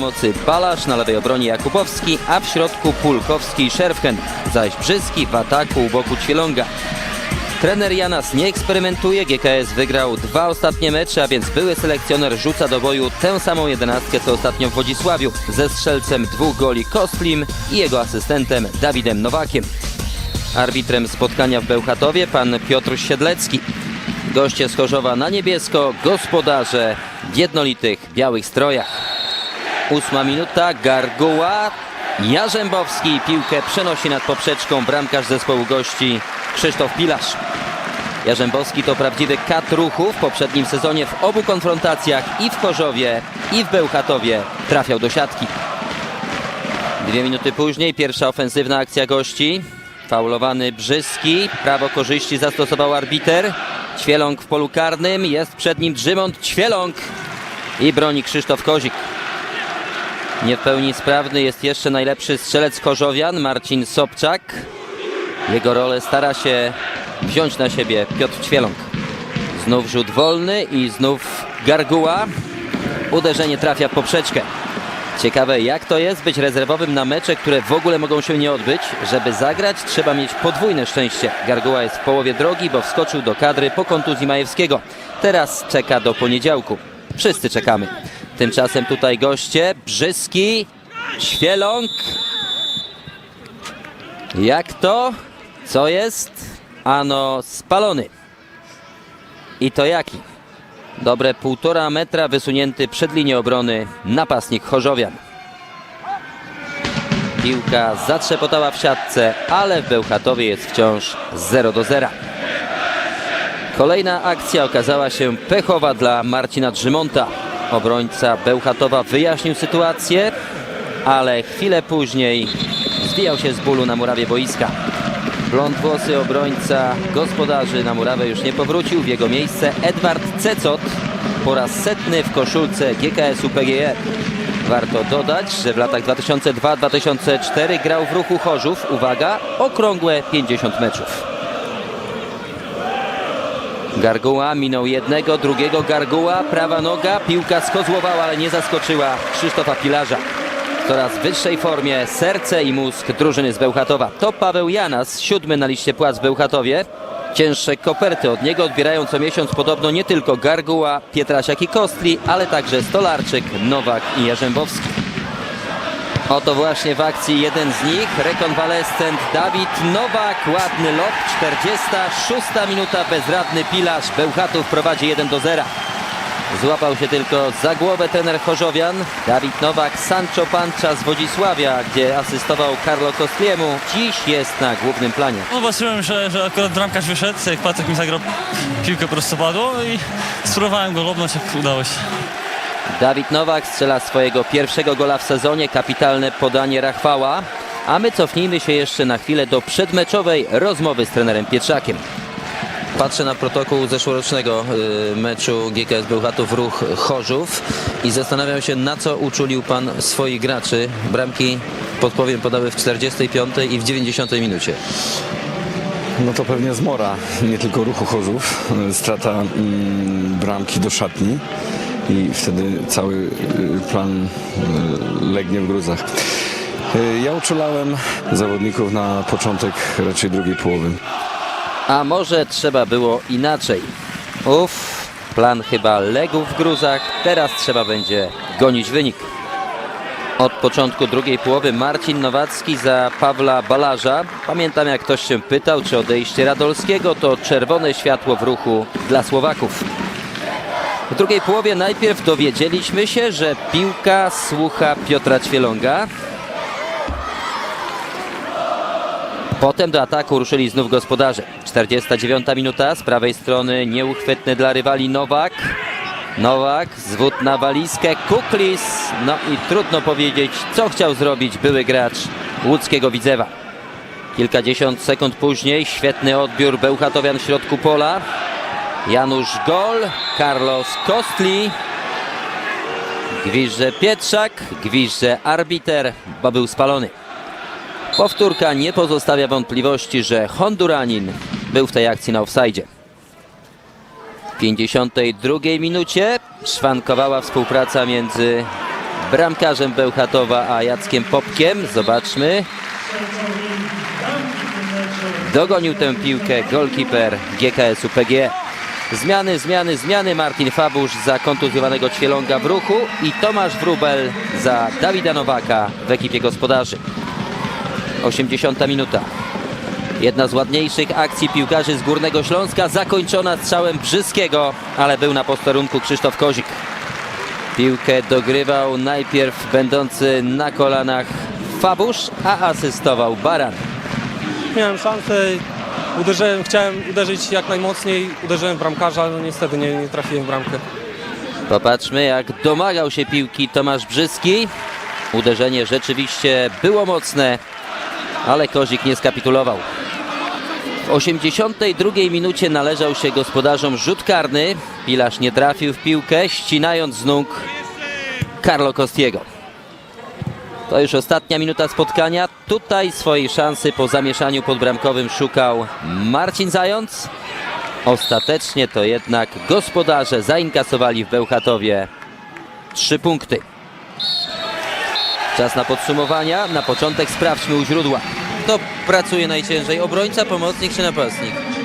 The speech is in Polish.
Mocy Balasz, na lewej obronie Jakubowski, a w środku Pulkowski i Szerfchen, zaś Brzyski w ataku u boku Ćwielonga. Trener Janas nie eksperymentuje, GKS wygrał dwa ostatnie mecze, a więc były selekcjoner rzuca do boju tę samą jedenastkę co ostatnio w Wodzisławiu, ze strzelcem dwóch goli Kostlim i jego asystentem Dawidem Nowakiem. Arbitrem spotkania w Bełchatowie pan Piotr Siedlecki. Goście z Chorzowa na niebiesko, gospodarze w jednolitych białych strojach. Ósma minuta, Garguła, Jarzębowski piłkę przenosi nad poprzeczką bramkarz zespołu gości Krzysztof Pilarz. Jarzębowski to prawdziwy kat ruchu w poprzednim sezonie w obu konfrontacjach i w Chorzowie i w Bełchatowie trafiał do siatki. Dwie minuty później pierwsza ofensywna akcja gości. Faulowany Brzyski, prawo korzyści zastosował arbiter. Ćwieląg w polu karnym, jest przed nim Drzymont Ćwieląg i broni Krzysztof Kozik. Nie w pełni sprawny jest jeszcze najlepszy strzelec Chorzowian, Marcin Sobczak. Jego rolę stara się wziąć na siebie Piotr Ćwieląg. Znów rzut wolny i znów Garguła. Uderzenie trafia w poprzeczkę. Ciekawe jak to jest być rezerwowym na mecze, które w ogóle mogą się nie odbyć. Żeby zagrać trzeba mieć podwójne szczęście. Garguła jest w połowie drogi, bo wskoczył do kadry po kontuzji Majewskiego. Teraz czeka do poniedziałku. Wszyscy czekamy. Tymczasem tutaj goście Brzyski, Ćwieląg. Jak to? Co jest? Ano spalony. I to jaki? Dobre półtora metra wysunięty przed linię obrony napastnik Chorzowian. Piłka zatrzepotała w siatce, ale w Bełchatowie jest wciąż 0 do 0. Kolejna akcja okazała się pechowa dla Marcina Drzymonta. Obrońca Bełchatowa wyjaśnił sytuację, ale chwilę później zbijał się z bólu na murawie boiska. Blond włosy obrońca gospodarzy na murawę już nie powrócił. W jego miejsce Edward Cecot po raz setny w koszulce GKS-u PGE. Warto dodać, że w latach 2002-2004 grał w ruchu Chorzów, uwaga, okrągłe 50 meczów. Garguła minął jednego, drugiego Garguła, prawa noga, piłka skozłowała, ale nie zaskoczyła Krzysztofa Pilarza. W coraz wyższej formie serce i mózg drużyny z Bełchatowa. To Paweł Janas, siódmy na liście płac w Bełchatowie. Cięższe koperty od niego odbierają co miesiąc podobno nie tylko Garguła, Pietrasiak i Kostli, ale także Stolarczyk, Nowak i Jarzębowski. Oto właśnie w akcji jeden z nich, rekonwalescent Dawid Nowak, ładny lot, 46 minuta, bezradny pilarz, Bełchatów prowadzi 1 do 0. Złapał się tylko za głowę trener Chorzowian, Dawid Nowak, Sancho Pancha z Wodzisławia, gdzie asystował Carlo Kostliemu, dziś jest na głównym planie. No, Zobaczyłem, że, że akurat bramkarz wyszedł, jak Patryk mi zagrał piłkę prostopadło i spróbowałem go lobnąć, jak udało się. Dawid Nowak strzela swojego pierwszego gola w sezonie, kapitalne podanie Rachwała. A my cofnijmy się jeszcze na chwilę do przedmeczowej rozmowy z trenerem Pietrzakiem. Patrzę na protokół zeszłorocznego y, meczu GKS Bełchatów Ruch Chorzów i zastanawiam się na co uczulił pan swoich graczy. Bramki, podpowiem, podały w 45 i w 90 minucie. No to pewnie zmora, nie tylko ruchu Chorzów, strata mm, bramki do szatni i wtedy cały y, plan y, legnie w gruzach. Y, Ja uczulałem zawodników na początek raczej drugiej połowy. A może trzeba było inaczej? Uff, plan chyba legł w gruzach, teraz trzeba będzie gonić wynik. Od początku drugiej połowy Marcin Nowacki za Pawła Balarza. Pamiętam jak ktoś się pytał, czy odejście Radolskiego to czerwone światło w ruchu dla Słowaków. W drugiej połowie najpierw dowiedzieliśmy się, że piłka słucha Piotra Ćwielonga. Potem do ataku ruszyli znów gospodarze. 49 minuta, z prawej strony nieuchwytny dla rywali Nowak. Nowak, zwód na walizkę, Kuklis. No i trudno powiedzieć, co chciał zrobić były gracz łódzkiego Widzewa. Kilkadziesiąt sekund później świetny odbiór Bełchatowian w środku pola. Janusz Gol, Carlos Kostli. Gwizdże Pietrzak, gwizdże arbiter, bo był spalony. Powtórka nie pozostawia wątpliwości, że Honduranin był w tej akcji na offside. W 52 minucie szwankowała współpraca między bramkarzem Bełchatowa, a Jackiem Popkiem. Zobaczmy. Dogonił tę piłkę golkiper GKS-u. Zmiany, zmiany, zmiany. Martin Fabusz za kontuzjowanego Ćwieląga w ruchu i Tomasz Wrubel za Dawida Nowaka w ekipie gospodarzy. 80 minuta. Jedna z ładniejszych akcji piłkarzy z Górnego Śląska zakończona strzałem Brzyskiego, ale był na posterunku Krzysztof Kozik. Piłkę dogrywał najpierw będący na kolanach Fabusz, a asystował Baran. Miałem szansę, uderzyłem, chciałem uderzyć jak najmocniej, uderzyłem w bramkarza, ale no niestety nie, nie trafiłem w bramkę. Popatrzmy jak domagał się piłki Tomasz Brzyski. Uderzenie rzeczywiście było mocne, ale Kozik nie skapitulował. W 82 minucie należał się gospodarzom rzut karny. Pilarz nie trafił w piłkę, ścinając z nóg Carlo Costiego. To już ostatnia minuta spotkania. Tutaj swojej szansy po zamieszaniu podbramkowym szukał Marcin Zając. Ostatecznie to jednak gospodarze zainkasowali w Bełchatowie trzy punkty. Czas na podsumowania. Na początek sprawdźmy u źródła. Kto pracuje najciężej? Obrońca, pomocnik czy napastnik?